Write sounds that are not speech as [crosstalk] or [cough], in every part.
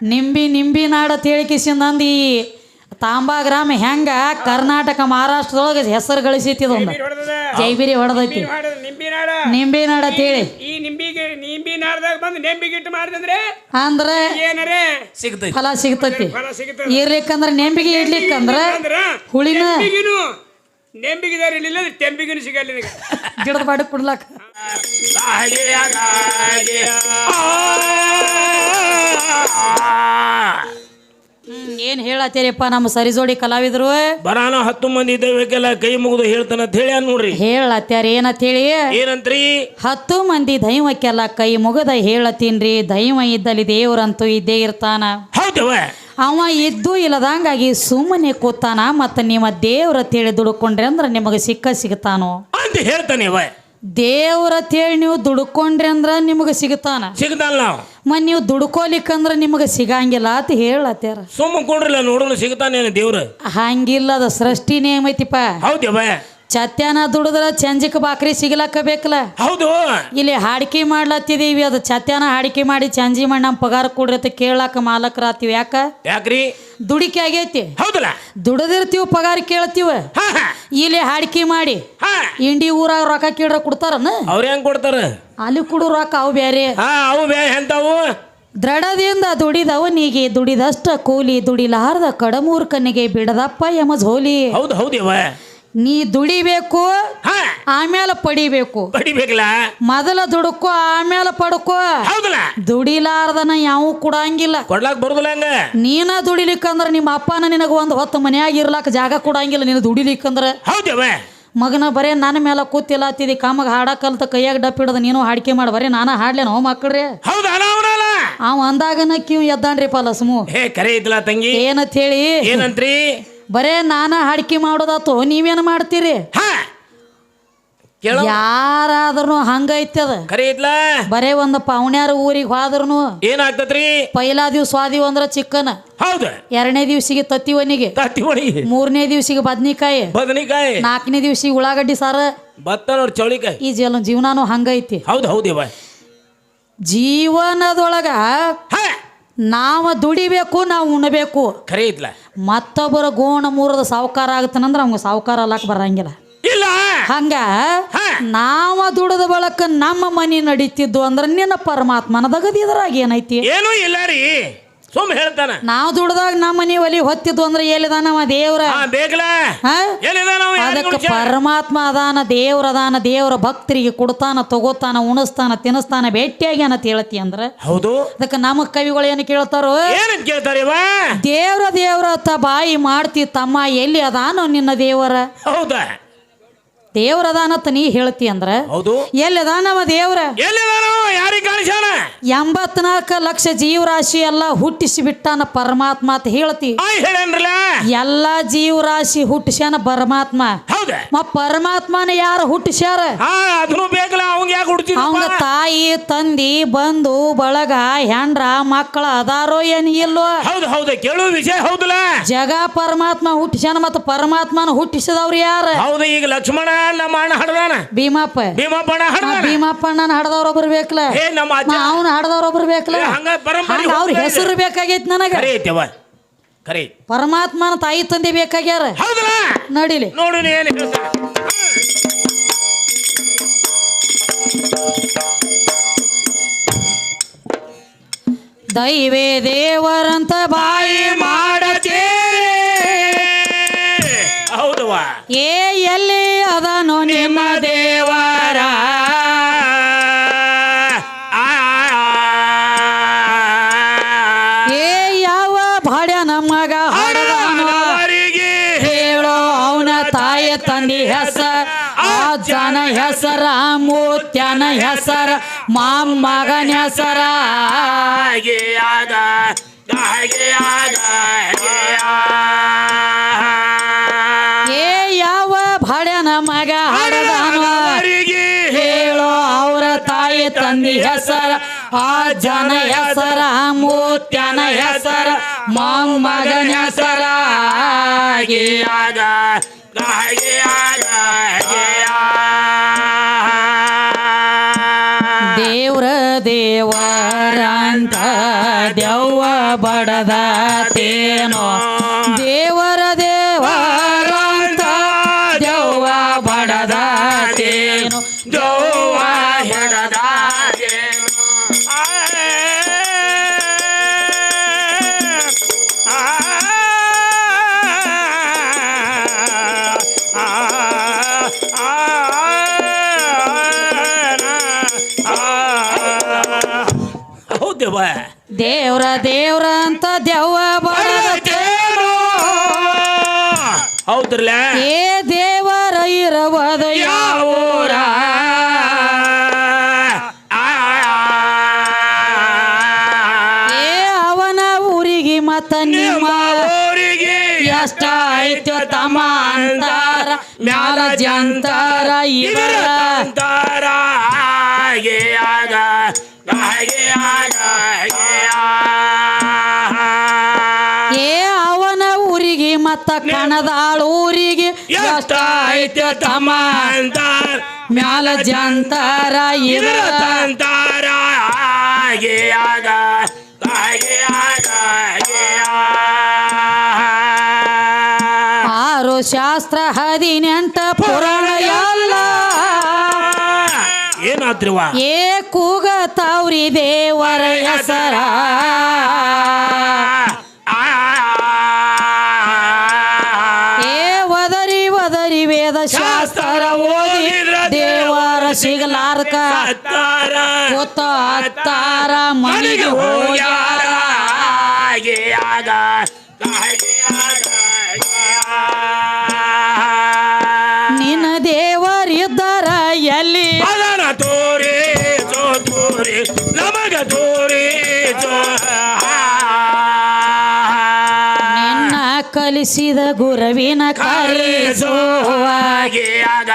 ನಿಂಬಿ ನಿಂಬಿ ನಾಡ ತೇಳಿಕಿಸಿಂದ ಅಂದು ಈ ತಾಂಬಾ ಗ್ರಾಮ ಹೆಂಗ ಕರ್ನಾಟಕ ಮಹಾರಾಷ್ಟ್ರದೊಳಗೆ ಹೆಸರು ಗಳಿಸೈತಿ ಇದೊಂದು. ಜೈಬಿರಿ ಹೊಡೆದೈತಿ. ನಿಂಬಿ ನಾಡ? ತಿಳಿ. ಈ ನಿಂಬಿಗೆ ನಿಂಬಿ ನಾಡ್ದಾಗ ಬಂದು ನಿಂಬಿಗೆ ಇಟ್ಟು ಮಾಡಿದ್ರೆ ಅಂದ್ರೆ ಏನರೆ? ಸಿಗ್ತೈತಿ. ಫಲ ಸಿಗ್ತೈತಿ. ಇರ್ಲಿಕ್ಕಂದ್ರೆ ನೆಂಬಿಗೆ ಇಡ್ಲಿಕ್ಕಂದ್ರ ಅಂದ್ರ ಹುಳಿನ ನೆಂಬಿಗಿದಾರ ಇಲ್ಲಿಲ್ಲ ತೆಂಬಿಗಿನು ಸಿಗಲ್ಲ ನಿನಗೆ. [laughs] ಗಿಡದ ಬಾಡಿ ಕುಡ್ಲಾಕ. ಹ್ಮ್ ಏನ್ ಹೇಳತ್ತೀರಿಪ್ಪ ನಮ್ಮ ಸರಿಜೋಡಿ ಕಲಾವಿದ್ರು? ಬರಾನ ಹತ್ತು ಮಂದಿ ದೈವಕ್ಕೆಲ್ಲ ಕೈ ಮುಗಿದು ಹೇಳ್ತಾನ ಅಂತ ಹೇಳಿ ನೋಡ್ರಿ. ಹೇಳತ್ಯಾರ ಏನಂತ ಹೇಳಿ ಏನಂತ್ರಿ? ಹತ್ತು ಮಂದಿ ದೈವಕ್ಕೆಲ್ಲ ಕೈ ಮುಗದ ಹೇಳತ್ತೀನ್ರಿ ದೈವ ಇದ್ದಲ್ಲಿ ದೇವ್ರಂತೂ ಇದ್ದೇ ಇರ್ತಾನ. ಹೌದವ ಅವ ಇದ್ದು ಇಲ್ಲದಂಗಾಗಿ ಸುಮ್ಮನೆ ಕೂತಾನ ಮತ್ತ ನಿಮ್ಮ ದೇವ್ರ ತೇಳಿ ದುಡ್ಕೊಂಡ್ರಿ ಅಂದ್ರೆ ನಿಮಗೆ ಸಿಕ್ಕ ಸಿಗ್ತಾನೋ? ಅಂತ ಹೇಳ್ತಾನೆ ಇವ ದೇವ್ರ ತೇಳಿ ನೀವು ದುಡ್ಕೊಂಡ್ರಿ ಅಂದ್ರೆ ನಿಮಗೆ ಸಿಗ್ತಾನ. ಸಿಗತಲ್ಲ ಮನ್ ನೀವು ದುಡ್ಕೋಲಿಕ್ಕಂದ್ರೆ ನಿಮಗೆ ಸಿಗಂಗಿಲ್ಲ ಅಂತ ಹೇಳತ್ತಾರ ಸುಮ್ಮ ಕೊಡ್ರಲ್ಲ ನೋಡೋಣ ಸಿಗ್ತಾನೇನು ದೇವ್ರ? ಹಂಗಿಲ್ಲ ಅದ ಸೃಷ್ಟಿ ನೇಮ ಐತಿಪ್ಪ ಹೌದವ ಚತ್ಯಾನ ದುಡಿದ್ರ ಚಂಜಿಕ ಬಾಕ್ರಿ ಸಿಗ್ಲಕ್ಕ ಬೇಕಲ್ಲ ಹೌದು. ಇಲ್ಲಿ ಹಾಡಿಕೆ ಮಾಡ್ಲತ್ತಿದೀವಿ ಅದು ಚತ್ಯಾನ ಹಾಡಿಕೆ ಮಾಡಿ ಚಂಜಿ ಮಾಡಿ ನಮ್ಮ ಪಗಾರ ಕೊಡ್ರಿ ಅಂತ ಕೇಳಾಕ ಮಾಲಕರಾತೀವಿ ಯಾಕ? ಯಾಕ್ರಿ? ದುಡಿಕೆ ಆಗೈತಿ. ಹೌದಲ್ಲ. ದುಡದಿರ್ತೀವಿ ಪಗಾರ ಕೇಳ್ತೀವ. ಇಲ್ಲಿ ಹಾಡಿಕೆ ಮಾಡಿ ಹಾ. ಇಂಡಿ ಊರಾಗ ರೊಕ್ಕ ಕೇಳ್ರ ಕೊಡ್ತಾರನ? ಅವ್ರ ಹೆಂಗ್ ಕೊಡ್ತಾರ? ಅಲ್ಲಿ ಕೊಡು ರೊಕ್ಕ ಅವು ಬೇರೆ ಹಾ ಅವು ಬೇ ಎಂತಾವು? ದೃಢದಿಂದ ದುಡಿದವನಿಗೆ ದುಡಿದಷ್ಟ ಕೂಲಿ ದುಡಿಲಾರ್ದ ಕನ್ನಿಗೆ ಬಿಡದಪ್ಪ ಯಮ ಝೋಲಿ ಹೌದು ಹೌದಿವ ನೀ ದುಡಿಬೇಕು ಹಾ. ಆಮೇಲೆ ಪಡಿಬೇಕು. ಪಡಿಬೇಕಲ್ಲ? ಮೊದಲ ದುಡುಕೋ ಆಮೇಲೆ ಪಡ್ಕೋ. ಹೌದಲ್ಲ? ದುಡಿಲಾರ್ದನ ಯಾವ ಕೊಡಂಗಿಲ್ಲ. ಕೊಡ್ಲಾಕ್ ಬರುದಿಲ್ಲ ಹಂಗ? ನೀನ ದುಡಿಲಿಕ್ಕಂದ್ರ ನಿಮ್ಮ ಅಪ್ಪನ ನಿನಗ ಒಂದು ಹೊತ್ತು ಮನ್ಯಾಗ ಇರ್ಲಾಕ ಜಾಗ ಕೊಡಂಗಿಲ್ಲ ನೀನು ದುಡಿಲಿಕ್ಕಂದ್ರ. ಹೌದವ ಮಗನ ಬರೇ ನನ್ನ ಮೇಲೆ ಕೂತಿಲ್ಲ ಹತ್ತಿದಿ ಕಾಮಗ ಹಾಡ ಕಲ್ತ ಕೈಯಾಗ ಡಪ್ ಹಿಡ್ದು ನೀನು ಹಾಡಿಕೆ ಮಾಡ. ಬರೀ ನಾನು ಹಾಡ್ಲೇನೋ ಮಕ್ಕಳ್ರಿ? ಅವ್ ಅಂದಾಗನ ಕಿವ್ ಎದ್ದಾನ್ರಿ ಪಾಲಸ್ಮು ಹೇ ಕರೆ ತಂಗಿ? ಏನಂತ ಹೇಳಿ? ಏನಂತ್ರಿ? ಬರೇ ನಾನ ಹಾಡಿಕೆ ಮಾಡೋದಾತು ನೀವೇನು ಮಾಡ್ತೀರಿ? ಯಾರಾದ್ರೂ ಹಂಗೈತಿ ಅದ. ಕರೆ ಬರೇ ಒಂದು ಪೌಣ್ಯಾರ ಊರಿಗೆ ಹೋದ್ರೂ ಏನಾಗ್ತದ್ರಿ? ಪೈಲಾ ದಿವ್ಸ ಸ್ವಾದಿವ್ ಅಂದ್ರ ಚಿಕ್ಕನ್. ಹೌದು? ಎರಡನೇ ದಿವ್ಸಿಗೆ ತತ್ತಿವನಿಗೆ. ತತ್ತಿ ಒಣಗಿ ಮೂರನೇ ದಿವ್ಸಿಗೆ ಬದ್ನಿಕಾಯಿ. ಬದನಿಕಾಯಿ. ನಾಲ್ಕನೇ ದಿವ್ಸಿಗೆ ಉಳ್ಳಾಗಡ್ಡಿ ಸಾರ. ಭತ್ತ ನೋಡಿ ಚೌಳಿಕಾಯಿ. ಈ ಜೀವನ ಜೀವನಾನು ಹಂಗೈತಿ ಹೌದು ಹೌದಿವ ಜೀವನದೊಳಗ ನಾವ ದುಡಿಬೇಕು ನಾವು ಉಣಬೇಕು. ಐತ್ಲ ಮತ್ತೊಬ್ಬರ ಗೋಣ ಮೂರದ ಸಾವುಕಾರ ಆಗತ್ತನಂದ್ರ ಅವ್ಗೆ ಸಾವುಕಾರ ಅಲ್ಲಕ್ ಬರಂಗಿಲ್ಲ. ಇಲ್ಲ. ಹಂಗ. ನಾವ ದುಡದ ಬಳಕ ನಮ್ಮ ಮನೆ ನಡೀತಿದ್ದು ಅಂದ್ರೆ ನಿನ್ನ ಪರಮಾತ್ಮನ ದಗದಿದ್ರಾಗ ಏನೈತಿ? ಏನೂ ಇಲ್ಲ ರೀ. ಸುಮ್ ಹೇಳ್ತಾನೆ. ನಾವು ದುಡ್ದಾಗ ನಮ್ಮ ಮನಿ ಒಲಿ ಹೊತ್ತಿದ್ವು ಅಂದ್ರೆ ಎಲ್ಲಿದಾನವ ದೇವ್ರ? ಹಾ? ಹಾ? ನಾವು ಅದಕ್ಕೆ ಪರಮಾತ್ಮ ಅದಾನ ದೇವ್ರ ಅದಾನ ದೇವ್ರ ಭಕ್ತರಿಗೆ ಕೊಡ್ತಾನ ತಗೋತಾನ ಉಣಿಸ್ತಾನ ತಿನ್ನಿಸ್ತಾನ ಭೇಟಿಯಾಗಿ ಅಂತ ಹೇಳ್ತಿ ಅಂದ್ರ? ಹೌದು. ಅದಕ್ಕೆ ನಮ್ಮ ಕವಿಗಳು ಏನು ಕೇಳ್ತಾರೋ? ಏನಂತ ಕೇಳ್ತಾರೆ ಇವ? ದೇವ್ರ ದೇವ್ರ ತ ಬಾಯಿ ಮಾಡ್ತಿ ತಮ್ಮ ಎಲ್ಲಿ ಅದಾನೋ ನಿನ್ನ ದೇವರ? ಹೌದಾ. ದೇವ್ರ ಅದಾನತ್ತ ನೀ ಹೇಳ್ತಿ ಅಂದ್ರ ಹೌದು. ಎಲ್ಲಿ ಅದಾನವ ದೇವ್ರ? ಎಂಬತ್ನಾಲ್ಕ ಯಾರಿಗೆ ಕಾಣಿಸ್ಯಾನ? ಎಂಬತ್ನಾಲ್ಕು ಲಕ್ಷ ಜೀವರಾಶಿ ಎಲ್ಲ ಹುಟ್ಟಿಸಿ ಬಿಟ್ಟಾನ ಪರಮಾತ್ಮ ಅಂತ ಹೇಳ್ತಿ. ಎಲ್ಲ ಜೀವರಾಶಿ ಹುಟ್ಟಿಸ್ಯಾನ ಪರಮಾತ್ಮ. ಪರಮಾತ್ಮನ ಯಾರು ಹುಟ್ಟಿಸ್ಯಾರ? ಅವಂಗ ತಾಯಿ ತಂದಿ ಬಂಧು ಬಳಗ ಹೆಂಡ್ರ ಮಕ್ಕಳ ಅದಾರೋ ಏನ್ ಇಲ್ಲೋ. ಜಗ ಪರಮಾತ್ಮ ಹುಟ್ಟಿಸ್ಯಾನ ಮತ್ತ ಪರಮಾತ್ಮನ ಹುಟ್ಟಿಸಿದವ್ರು ಯಾರು? ಈಗ ಲಕ್ಷ್ಮಣ ನಮ್ಮ ಅಣ್ಣ ಹಡ್ದಾನ? ಭೀಮಪ್ಪ. ಭೀಮಪ್ಪಣ್ಣ ಭೀಮಪ್ಪ ಅಣ್ಣನ ಭೀಮಪ್ಪಣ್ಣನ ಹಡದವ್ರೊಬ್ರು ಬೇಕಲ್ಲ ಏ ನಮ್ಮ ಅಜ್ಜ ಅವನ ಹಡದವ್ರೊಬ್ರು ಬೇಕಲ್ಲ ಹಂಗ ಹಂಗ ಅವ್ರ ಹೆಸರು ಬೇಕಾಗೈತಿ ನನಗೆ. ಕರೆ ಐತೆವ ಕರೆ. ಪರಮಾತ್ಮನ ತಾಯಿ ತಂದೆ ಬೇಕಾಗ್ಯಾರ? ಹೌದಲ್ಲ? ನಡಿಲಿ. ನೋಡು ನೀ ಏನು ದೈವೇ ದೇವರಂತ ಬಾಯಿ ಮಾಡತೇರೆ ಏ ಎಲ್ಲಿ ಅದನೋ ನಿಮ್ಮ ದೇವರ. ಏ ಯಾವ ಭಾಡ್ಯ ನಮಗ ಹಡದನೋ ಹೇಳೋ ಅವನ ತಾಯಿ ತಂದಿ ಹೆಸರ. ಜನ ಹೆಸರ ಮೂತ್ಯನ ಹೆಸರ ಮೊಮ್ಮಗನ ಹೆಸರ. ಮಗ ಹಾಡದಿಗೆ ಹೇಳೋ ಅವರ ತಾಯಿ ತಂದಿ ಹೆಸರ ಆ ಜನ ಹೆಸರ ಮೂತ್ಯನ ಹೆಸರ ಮೊಮ್ಮಗನ ಹೆಸರ. ದೇವ್ರ ದೇವರಂತ ದೆವ್ವ ಬಡದತೇನೋ. ದೇವರ ದೇವ್ರ ದೇವ್ರ ಅಂತ ದೇವ ಬಡದತೇನೋ ಹೌದ್ರಲ್ಲ ಏ ದೇವರ ಇರವದ ಯಾವೂರ ಏ ಅವನ ಊರಿಗೆ ಮತ್ತ ನಿಮ್ಮ ಊರಿಗೆ ಎಷ್ಟ ಐತ್ಯ ತಮ ಅಂತಾರ ಮ್ಯಾಲ ಜಂತಾರ ಇರ ಇವರ ಹಾಗೆ ಆಗ ಮತ್ತ ಕಣದಾಳ ಊರಿಗೆ ಎಷ್ಟ ಐತ್ಯ ತಮ್ಮ ಅಂತಾರ ಮ್ಯಾಲ ಜಂತಾರ ಇದಂತಾರ ತಂತಾರ ಆಗ ಆಗ ಆರು ಶಾಸ್ತ್ರ ಹದಿನೆಂಟ ಪುರಾಣ ಎಲ್ಲ. ಏನಾದ್ರವ? ಏ ಕೂಗತಾವ್ರಿ ದೇವರ ಹೆಸರ. ಸಿಗಲಾರ್ಕ. ಹತ್ತಾರ ಗೊತ್ತ ಅತ್ತಾರ ಮನೆಗೆ ಹೋಗ್ಯಾರ. ಹೋಗ್ಯಾರ. ಹಾಗೆ ಆಗ. ನಿನ್ನ ದೇವರಿದ್ದರ ಎಲ್ಲಿ? ಅದರ ತೋರಿ ಸೋ ತೋರಿ ನಮಗ ತೋರಿ ಸೋ. ನಿನ್ನ ಕಲಿಸಿದ ಗುರುವಿನ ಕಲಿಸೋವಾಗಿ ಹಾಗೆ ಆಗ.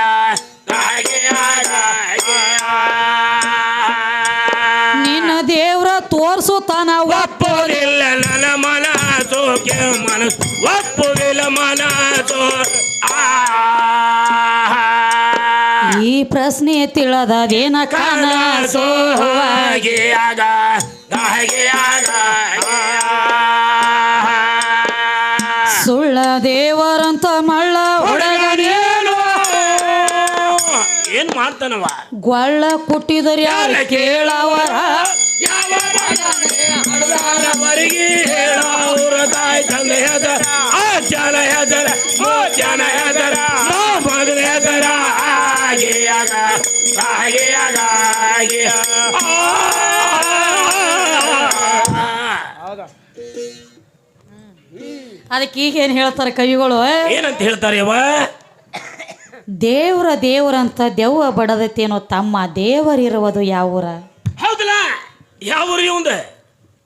ಒಪ್ಪುವುದಿಲ್ಲ ನನ್ನ ಮನಸ್ಸು ಕೆ ಮನಸ್ಸು. ಒಪ್ಪುವುದಿಲ್ಲ ಮನಸ್ಸು ಆ. ಈ ಪ್ರಶ್ನೆ ತಿಳಿದದೇನ ಕನಸು ಹಾಗೆ ಆಗ ಹಾಗೆ ಆಗ. ಆ. ಸುಳ್ಳ ದೇವರಂತ ಮಳ್ಳ ಹೊಡಗನೇನು ಏನ್ ಮಾಡ್ತಾನವ? ಗೊಳ್ಳ ಕುಟ್ಟಿದ್ರೆ ಯಾರು ಕೇಳವರ? ಯಾವ ತಾಯಿ ತಂದೆ ಆ ಜನ ಜನ ಮಗನ ಅದಕ್ಕೆ ಈಗ ಏನು ಹೇಳ್ತಾರೆ ಕವಿಗಳು ಏನಂತ ಹೇಳ್ತಾರೆ ಯವ್ವ? ದೇವ್ರ ದೇವ್ರಂತ ದೆವ್ವ ಬಡದತ್ತೇನೋ ತಮ್ಮ ದೇವರಿರುವುದು ಯಾವೂರ? ಯಾವ ಊರಿಗೆ ಇವಂದ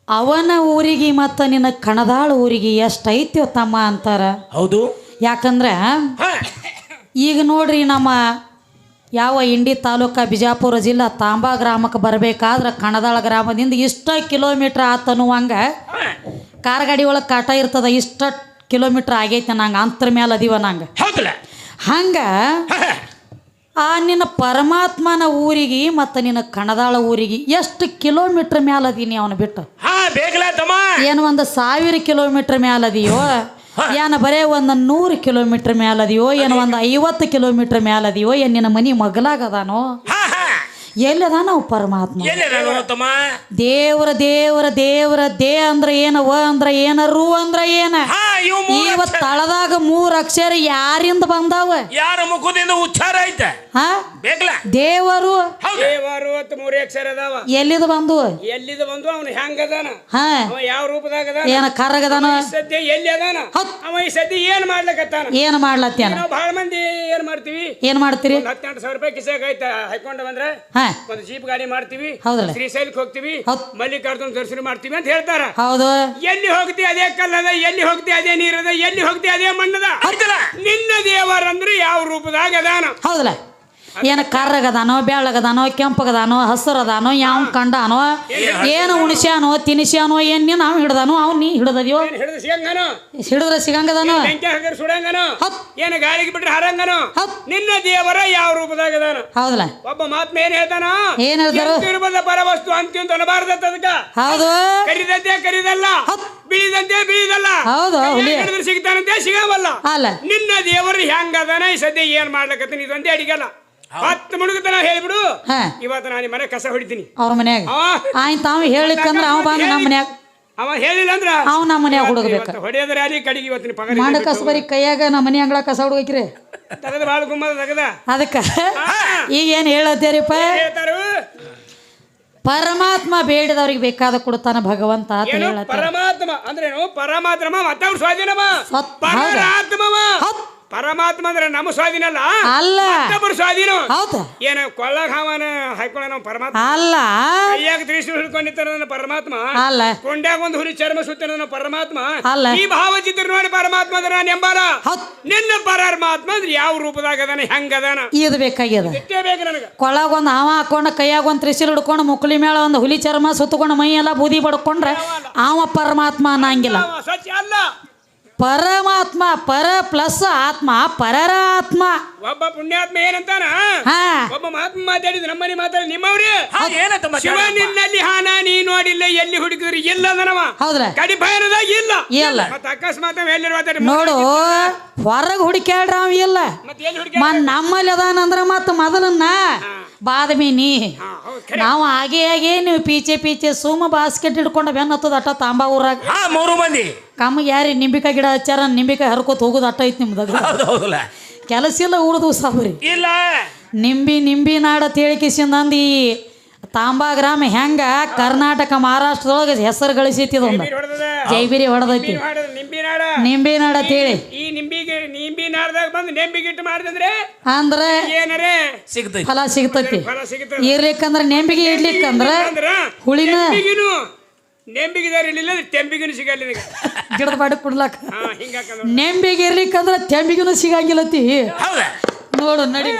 ಅವನ ಊರಿಗೆ ಮತ್ತು ನಿನ್ನ ಕಣದಾಳ ಊರಿಗೆ ಎಷ್ಟೈತ್ಯೋ ತಮ್ಮ ಅಂತಾರ. ಹೌದು. ಯಾಕಂದ್ರೆ ಈಗ ನೋಡ್ರಿ ನಮ್ಮ ಯಾವ ಇಂಡಿ ತಾಲೂಕ ಬಿಜಾಪುರ ಜಿಲ್ಲಾ ತಾಂಬಾ ಗ್ರಾಮಕ್ಕೆ ಬರಬೇಕಾದ್ರೆ ಕಣದಾಳ ಗ್ರಾಮದಿಂದ ಇಷ್ಟ ಕಿಲೋಮೀಟ್ರ್ ಆತನ್ನುವಂಗ ಹ. ಕಾರ್ ಗಾಡಿ ಒಳಗೆ ಕಾಟ ಇರ್ತದ ಇಷ್ಟ ಕಿಲೋಮೀಟ್ರ್ ಆಗೈತೆ ನಂಗೆ ಅಂತರ ಮೇಲೆ ಅದೀವ ನಂಗೆ ಹಂಗೆ. ಆ ನಿನ್ನ ಪರಮಾತ್ಮನ ಊರಿಗೆ ಮತ್ತು ನಿನ್ನ ಕಣದಾಳ ಊರಿಗೆ ಎಷ್ಟು ಕಿಲೋಮೀಟ್ರ್ ಮ್ಯಾಲ ಅದೀನಿ ಅವನು ಬಿಟ್ಟು? ಏನು ಒಂದು ಸಾವಿರ ಕಿಲೋಮೀಟ್ರ್ ಮ್ಯಾಲ ಅದಿಯೋ? ಏನು ಬರೇ ಒಂದು ನೂರು ಕಿಲೋಮೀಟ್ರ್ ಮ್ಯಾಲ ಅದಿಯೋ? ಏನು ಒಂದು ಐವತ್ತು ಕಿಲೋಮೀಟ್ರ್ ಮ್ಯಾಲ ಅದಿಯೋ? ಏನು ನಿನ್ನ ಮನೆ ಮಗಲಾಗದಾನೋ? ಎಲ್ಲದ ನಾವು ಪರಮಾತ್ಮ? ದೇವ್ರ ದೇವ್ರ ದೇವ್ರ ದೇ ಅಂದ್ರ ಏನ ಅಂದ್ರೆ ಅಂದ್ರ ಏನ ರು ಅಂದ್ರೆ ಏನ? ಇವ್ ಮೂರ್ ಇವತ್ ತಳದಾಗ ಮೂರ್ ಅಕ್ಷರ ಯಾರಿಂದ ಬಂದಾವ? ಯಾರ ಮುಖದಿಂದ ಉಚ್ಚಾರ ಐತೆ? ಹಾ? ಬೇಕಲ್ಲ ದೇವರು. ಹೌದು. ದೇವರು ಅತ್ ಮೂರೇ ಅಕ್ಷರ ಅದಾವ. ಎಲ್ಲಿದ ಬಂದು? ಎಲ್ಲಿದ ಬಂದು ಅವನು ಹೆಂಗ ಅದಾನ ಹಾ. ಅವ ಯಾವ ರೂಪದಾಗ ಅದಾನ ಏನ ಕರ್ರಗದಾನ ಈ ಸದ್ಯ ಎಲ್ಲಿ ಅದಾನ. ಅವ ಈ ಸದ್ಯ ಏನ್ ಮಾಡ್ಲಕತ್ತಾನ? ಏನ್ ಮಾಡ್ಲತ್ತೇನ ನಾವು ಬಹಳ ಮಂದಿ ಏನ್ ಮಾಡ್ತೀವಿ? ಏನ್ ಮಾಡ್ತೀರಿ? ಒಂದ್ ಹತ್ತೆಂಟು ಸಾವಿರ ರೂಪಾಯಿ ಕಿಸೆಗೆ ಐತ ಹೈಕೊಂಡ ಬಂದ್ರೆ? ಹಾ. ಒಂದು ಜೀಪ್ ಗಾಡಿ ಮಾಡ್ತೀವಿ. ಹೌದಲ್ಲ? ಶ್ರೀಶೈಲಕ್ಕೆ ಹೋಗ್ತೀವಿ. ಹೌದ್. ಮಲ್ಲಿಕಾರ್ಜುನ ದರ್ಶನ ಮಾಡ್ತೀವಿ ಅಂತ ಹೇಳ್ತಾರ. ಹೌದು. ಎಲ್ಲಿ ಹೋಗ್ತಿ ಅದೇ ಕಲ್ಲದ? ಎಲ್ಲಿ ಹೋಗ್ತಿ ಅದೇ ನೀರದ ಎಲ್ಲಿ ಹೋಗ್ತೀಯ ಅದೇ ಮಣ್ಣದ? ನಿನ್ನ ದೇವರಂದ್ರೆ ಯಾವ ರೂಪದಾಗ ಅದಾನ? ಹೌದಲ್ಲ. ಏನು ಕರ್ರಗದಾನೋ ಬೆಳ್ಳಗದಾನೋ ಕೆಂಪಗದಾನೋ ಹಸರದಾನೋ ಯಾವ ಕಂಡಾನೋ ಏನು ಉಣಿಸ್ಯಾನೋ ತಿನಿಸ್ಯಾನೋ ಏನ್ ನೀನ್ ನಾವು ಹಿಡ್ದಾನೋ ಅವ್ನು ನೀ ಹಿಡ್ದದ್ಯೋ? ಹಿಡಿದ್ರೆ ಸಿಗಂಗದಾನೋ? ಸುಡಂಗನೋ. ಏನು ಗಾಳಿಗೆ ಬಿಟ್ರೆ ಹರಂಗನೋ. ನಿನ್ನ ದೇವರ ಯಾವ ರೂಪದಾಗ ಅದಾನ? ಹೌದಲ್ಲ. ಒಬ್ಬ ಮಾತ್ಮ ಏನ್ ಹೇಳ್ತಾನ? ಏನ್ ಹೇಳ್ತಾರು? ಪರವಸ್ತು ಅಂತ್ಯಂತ ಅನ್ನಬಾರ್ದತ್ತ ಅದಕ್ಕ. ಹೌದು. ಕರಿದದ್ದೇ ಕರಿದಲ್ಲ. ಬಿಳಿದಂತೆ ಬಿಳಿದಲ್ಲ. ಹೌದು, ಹುಲಿ. ಹಿಡಿದ್ರೆ ಸಿಗ್ತಾನಂತೆ ಸಿಗವಲ್ಲ ಅಲ್ಲ ನಿನ್ನ ದೇವರು ಹೆಂಗ ಅದಾನ ಈ ಸದ್ಯ ಏನ್ ಮಾಡ್ಲಕತ್ತೀನಿ ಇದೊಂದೇ ಅಡಿಗಲ್ಲ. ಹತ್ತು ಮುಳುಗತನ ಹೇಳ್ಬಿಡು. ಬಿಡು ಇವತ್ತು ನಾನು ಮನೆ ಕಸ ಹೊಡಿತೀನಿ. ಅವ್ರ ಮನ್ಯಾಗ. ಆಯ್ತು ತಾವು ಹೇಳಿಕ್ಕಂದ್ರ ಅವ ಬಂದು ನಮ್ಮ ಮನ್ಯಾಗ. ಅವ ಹೇಳಿಲ್ಲ ಅಂದ್ರ? ಅವ ನಮ್ಮ ಮನ್ಯಾಗ ಹುಡುಗಬೇಕು. ಹೊಡೆಯೋದ್ರ ಅಲ್ಲಿ ಕಡೆಗೆ ಇವತ್ತಿನ ಪಗಾರ ಮಾಡ ಕಸ ಬರೀ ಕೈಯಾಗ ನಮ್ಮ ಮನೆ ಅಂಗಳ ಕಸ ಹುಡುಗಕ್ರಿ. ತಗದ ಬಾಳ ಗುಮ್ಮದ ತಗದ. ಅದಕ್ಕ ಈಗ ಏನ್ ಹೇಳತ್ತೀರಿಪ್ಪ? ಹೇಳ್ತಾರು? ಪರಮಾತ್ಮ ಬೇಡದವ್ರಿಗೆ ಬೇಕಾದ ಕೊಡ್ತಾನ ಭಗವಂತ ಅಂತ ಹೇಳತ್ತ ಪರಮಾತ್ಮ ಅಂದ್ರೇನು ಪರಮಾತ್ಮ ಮತ್ತವ್ರ ಸ್ವಾಧೀನವ? ಪರಮಾತ್ಮವ. ಪರಮಾತ್ಮ ಅಂದ್ರೆ ನಮ್ಮ ಸ್ವಾಧೀನ ಅಲ್ಲ. ಅಲ್ಲ ಮತ್ತೊಬ್ಬರ ಸ್ವಾಧೀನ. ಏನ ಏನು ಕೊಳ್ಳಾಗ ಹಾವನ ಹಾಕೊಳ್ಳ ನಾವು ಪರಮಾತ್ಮ? ಅಲ್ಲ. ಕೈಯಾಗ ತ್ರಿಶೂಲ ಹಿಡ್ಕೊಂಡಿರ್ತಾರ ನನ್ನ ಪರಮಾತ್ಮ. ಅಲ್ಲ. ಕೊಂಡ್ಯಾಗ ಒಂದು ಹುಲಿ ಚರ್ಮ ಸುತ್ತ ನನ್ನ ಪರಮಾತ್ಮ. ಅಲ್ಲ. ಈ ಭಾವಚಿತ್ರ ನೋಡಿ ಪರಮಾತ್ಮ ಅಂದ್ರೆ ನಾನು ಎಂಬಾರ? ನಿನ್ನ ಪರಮಾತ್ಮ ಅಂದ್ರೆ ಯಾವ ರೂಪದಾಗ ಅದಾನ? ಹೆಂಗ ಅದಾನ? ಇದು ಬೇಕಾಗ್ಯದ. ಇಷ್ಟೇ ಬೇಕು ನನಗೆ. ಕೊಳಗ ಒಂದು ಹಾವ ಹಾಕೊಂಡು ಕೈಯಾಗ ಒಂದು ತ್ರಿಶೂಲ್ ಹಿಡ್ಕೊಂಡು ಮುಕ್ಳಿ ಮೇಳ ಒಂದು ಹುಲಿ ಚರ್ಮ ಸುತ್ತಕೊಂಡು ಮೈ ಎಲ್ಲ ಬೂದಿ ಬಡ್ಕೊಂಡ್ರೆ ಆವ ಪರಮಾತ್ಮ ಅನ್ನಂಗಿಲ್ಲ. ಸತ್ಯ ಅಲ್ಲ. ಪರಮಾತ್ಮ ಪರ ಪ್ಲಸ್ ಆತ್ಮ ಪರರ ಆತ್ಮ. ಒಬ್ಬ ಪುಣ್ಯಾತ್ಮ ಏನಂತಾನ? ಹಾ. ಒಬ್ಬ ಮಹಾತ್ಮ ಮಾತಾಡಿದ ನಮ್ಮನೆ ಮಾತಾಡಿ ನಿಮ್ಮವ್ರಿ? ಏನಂತ ಶಿವ ನಿನ್ನಲ್ಲಿ ಹಾನ ನೀ ನೋಡಿಲ್ಲ ಎಲ್ಲಿ ಹುಡುಕಿದ್ರಿ? ಇಲ್ಲ ಅದನವ. ಹೌದ್ರೆ? ಕಡಿ ಭಯನದಾಗ ಇಲ್ಲ. ಇಲ್ಲ. ಮತ್ತೆ ಅಕಸ್ಮಾತ್ ಅವ ಎಲ್ಲಿ ಮಾತಾಡಿ ನೋಡು ಹೊರಗೆ ಹುಡುಕ್ಯಾಡ್ರ ಅವ ಇಲ್ಲ. ಮತ್ತೆ ಎಲ್ಲಿ ಹುಡುಕಿ ನಮ್ಮಲ್ಲಿ ಅದಾನಂದ್ರ ಮತ್ತೆ ಮೊದಲನ್ನ ಬಾದಮಿ ನೀ. ಹಾ ಹೌದು ಖರೆ ನಾವು ಹಾಗೆ ಹಾಗೆ ನೀವು ಪೀಚೆ ಪೀಚೆ ಸುಮ್ಮ ಬಾಸ್ಕೆಟ್ ಹಿಡ್ಕೊಂಡು ಬೆನ್ನ ಹತ್ತದ ಅಟ್ಟ ತಾಂಬಾ ಊರಾಗ. ಹಾ ಮೂರು ಮಂದಿ. ಕಮ್ಮಗೆ ಯಾರಿ ನಿಂಬಿಕಾಯಿ ಗಿಡ ಹಚ್ಚಾರ ನಿಂಬಿಕಾಯಿ ಹರ್ಕೋತ ಹೋಗೋದು ಅಟ್ಟ ಐತಿ ನಿಮ್ದಾಗ ಹೌದಲ್ಲ ಕೆಲಸ ಇಲ್ಲ ಉಳಿದು ಸಾಬ್ರಿ ಇಲ್ಲ. ನಿಂಬಿ ನಿಂಬಿ ನಾಡ ತೇಳಿಕಿಸಿಂದ ಅಂದು ಈ ತಾಂಬಾ ಗ್ರಾಮ ಹೆಂಗ? ಕರ್ನಾಟಕ ಮಹಾರಾಷ್ಟ್ರದೊಳಗೆ ಹೆಸರು ಗಳಿಸೈತಿ ಇದೊಂದು. ಜೈಬಿರಿ ಹೊಡೆದೈತಿ. ನಿಂಬಿ ನಾಡ? ತೇಳಿ. ಈ ಬಂದು ನೆಂಬಿ ಗಿಟ್ಟು ಮಾಡಿದಂದ್ರೆ ಅಂದ್ರೆ ಏನರೇ? ಸಿಗ್ತೈತಿ. ಫಲ ಸಿಗ್ತೈತಿ. ಫಲ ಸಿಗುತ್ತದೆ ಇರ್ಲಿಕ್ಕಂದ್ರ ನೆಂಬಿಗೆ ಇಡ್ಲಿಕ್ಕಂದ್ರ ಅಂದ್ರ ಹುಳಿನ ನೆಂಬಿಗಿನು ನೆಂಬಿಗಿದಾರ ಇರ್ಲಿಲ್ಲ ತೆಂಬಿಗಿನು ಸಿಗಲ್ಲ ನಿನಗೆ. [laughs] ಗಿಡದ ಬಾಡಿ ಕುಡ್ಲಾಕ. ಹಾ ಹಿಂಗಾಕ ನೆಂಬಿಗೆ ಇರ್ಲಿಕ್ಕಂದ್ರ ತೆಂಬಿಗೂ ಸಿಗಂಗಿಲ್ಲತಿ. ಹೌದಾ? ನೋಡು. ನಡಿ.